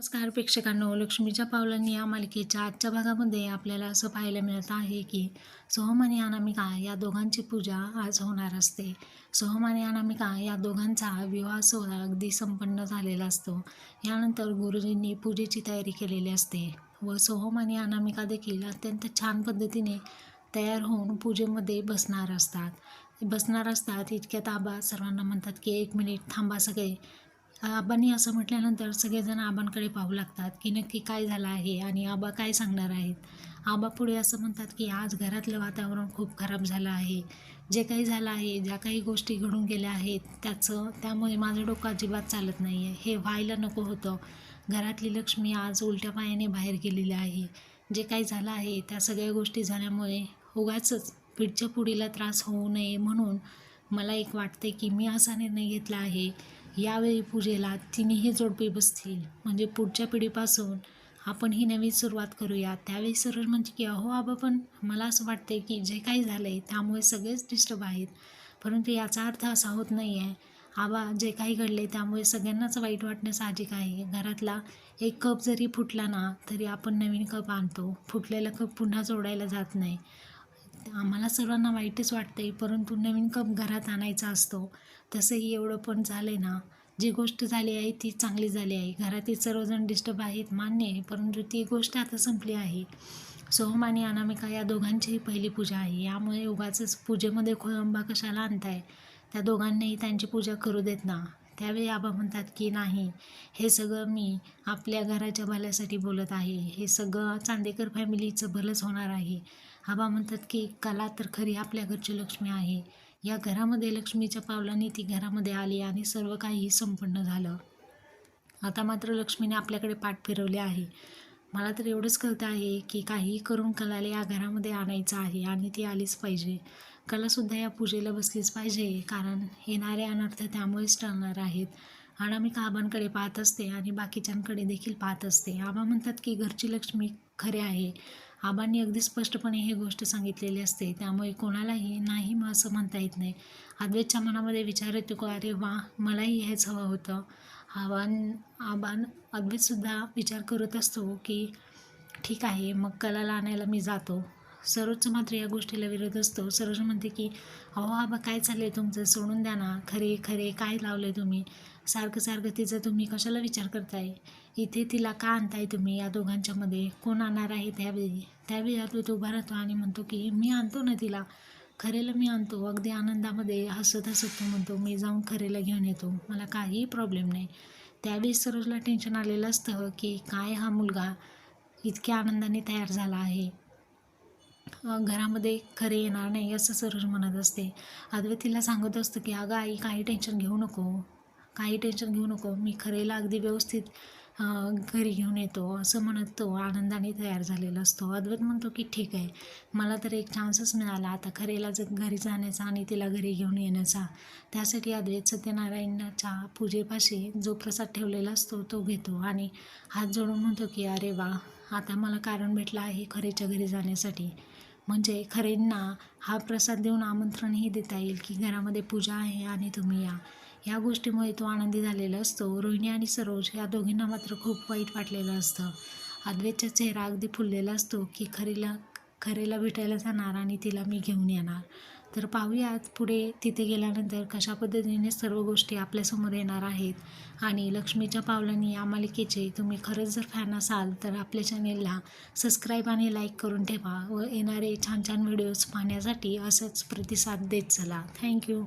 नमस्कार प्रेक्षकांनो लक्ष्मीच्या पावलांनी या मालिकेच्या आजच्या भागामध्ये आपल्याला असं पाहायला मिळत आहे की सोहम आणि अनामिका या दोघांची पूजा आज होणार असते. सोहम आणि अनामिका या दोघांचा विवाह सोहळा अगदी संपन्न झालेला असतो. यानंतर गुरुजींनी पूजेची तयारी केलेली असते व सोहम आणि अनामिका देखील अत्यंत छान पद्धतीने तयार होऊन पूजेमध्ये बसणार असतात. बसणार असतात इतक्या ताबा सर्वांना म्हणतात की एक मिनिट थांबा सगळे. आबांनी असं म्हटल्यानंतर सगळेजण आबांकडे पाहू लागतात की नक्की काय झालं आहे आणि आबा काय सांगणार आहेत. आबा पुढे असं म्हणतात की आज घरातलं वातावरण खूप खराब झालं आहे. जे काही झालं आहे ज्या काही गोष्टी घडून गेल्या आहेत त्याचं त्यामुळे माझं डोकं अजिबात चालत नाही आहे हे व्हायला नको होतं. घरातली लक्ष्मी आज उलट्या पायाने बाहेर गेलेली आहे. जे काही झालं आहे त्या सगळ्या गोष्टी झाल्यामुळे उगाचच पुढच्या पुढीला त्रास होऊ नये म्हणून मला एक वाटते की मी असा निर्णय घेतला आहे. यावेळी पूजेला तिन्ही जोडपे बसतील. म्हणजे पुढच्या पिढीपासून आपण ही नवीन सुरुवात करूया. त्यावेळी सरळ म्हणजे की अहो आबा पण मला असं वाटते की जे काही झालं आहे त्यामुळे सगळेच डिस्टर्ब आहेत. परंतु याचा अर्थ असा होत नाही आहे आबा जे काही घडले त्यामुळे सगळ्यांनाच वाईट वाटणं साहजिक आहे. घरातला एक कप जरी फुटला ना तरी आपण नवीन कप आणतो. फुटलेला कप पुन्हा जोडायला जात नाही. आम्हाला सर्वांना वाईटच वाटते परंतु नवीन कप घरात आणायचा असतो. तसंही एवढं पण झालं आहे ना. जी गोष्ट झाली आहे ती चांगली झाली आहे. घरातील सर्वजण डिस्टर्ब आहेत मान्य आहे परंतु ती गोष्ट आता संपली आहे. सोहम आणि अनामिका या दोघांचीही पहिली पूजा आहे. यामुळे उगाच पूजेमध्ये खोळंबा कशाला आणताय? त्या दोघांनाही त्यांची पूजा करू देत ना. त्यावेळी आबा म्हणतात की नाही हे सगळं मी आपल्या घराच्या भल्यासाठी बोलत आहे. हे सगळं चांदेकर फॅमिलीचं भलंच होणार आहे. आबा म्हणतात की कला तर खरी आपल्या घरची लक्ष्मी आहे. या घरामध्ये लक्ष्मीच्या पावलांनी ती घरामध्ये आली आणि सर्व काही संपन्न झालं. आता मात्र लक्ष्मीने आपल्याकडे पाठ फिरवले आहे. मला तर एवढंच कळतं आहे की काहीही करून कलाला या घरामध्ये आणायचं आहे आणि ती आलीच पाहिजे. कलासुद्धा या पूजेला बसलीच पाहिजे कारण येणारे अनर्थ त्यामुळेच टळणार आहेत. आणि आम्ही आबांकडे पाहत असते आणि बाकीच्यांकडे देखील पाहत असते. आबा म्हणतात की घरची लक्ष्मी खरे आहे. आबांनी अगदी स्पष्टपणे ही गोष्ट सांगितलेली असते. त्यामुळे कोणालाही नाही मग असं म्हणता येत नाही. अद्वैतच्या मनामध्ये विचार येतो की अरे वा मलाही हेच हवं होतं. आबान आबान अद्वैतसुद्धा विचार करत असतो की ठीक आहे मग कलाला आणायला मी जातो. सरोजचं मात्र या गोष्टीला विरोध असतो. सरोज म्हणते की अहो आबा काय चाललं आहे तुमचं? सोडून द्या ना. खरे खरे काय लावलं तुम्ही? सारखं सारखं तिचं तुम्ही कशाला विचार करताय? इथे तिला का आणताय तुम्ही या दोघांच्यामध्ये कोण आणणार आहे त्यावेळी? त्यावेळी तो उभा राहतो आणि म्हणतो की मी आणतो ना तिला. खरेला मी आणतो. अगदी आनंदामध्ये हसत हसत तो म्हणतो मी जाऊन खरेला घेऊन येतो. मला काहीही प्रॉब्लेम नाही. त्यावेळी सरोजला टेन्शन आलेलं असतं की काय हा मुलगा इतक्या आनंदाने तयार झाला आहे? घरामध्ये खरे येणार नाही असं सरोज म्हणत असते. अद्वैत तिला सांगत असतो की अगं आई काही टेन्शन घेऊ नको. काही टेन्शन घेऊ नको. मी खरेला अगदी व्यवस्थित घरी घेऊन येतो असं म्हणत तो आनंदाने तयार झालेला असतो. अद्वैत म्हणतो की ठीक आहे. मला तर एक चान्सच मिळाला. आता खरेला जर घरी जाण्याचा आणि तिला घरी घेऊन येण्याचा. त्यासाठी अद्वैत सत्यनारायणाच्या पूजेपाशी जो प्रसाद ठेवलेला असतो तो घेतो आणि हात जोडून म्हणतो की अरे वा. आता मला कारण भेटलं आहे खरेच्या घरी जाण्यासाठी. म्हणजे खरेंना हा प्रसाद देऊन आमंत्रणही देता येईल की घरामध्ये पूजा आहे आणि तुम्ही या. या गोष्टीमुळे तो आनंदी झालेला असतो. रोहिणी आणि सरोज या दोघींना मात्र खूप वाईट वाटलेलं असतं. अद्वैतचा चेहरा अगदी फुललेला असतो की खरीला खरेला भेटायला जाणार आणि तिला मी घेऊन येणार. तर पाहूयात पुढे तिथे गेल्यानंतर कशा पद्धतीने सर्व गोष्टी आपल्यासमोर येणार आहेत. आणि लक्ष्मीच्या पावलांनी या मालिकेचे तुम्ही खरंच जर फॅन असाल तर आपल्या चॅनेलला सबस्क्राईब आणि लाईक करून ठेवा व येणारे छान छान व्हिडिओज पाहण्यासाठी असंच प्रतिसाद देत चला. थँक्यू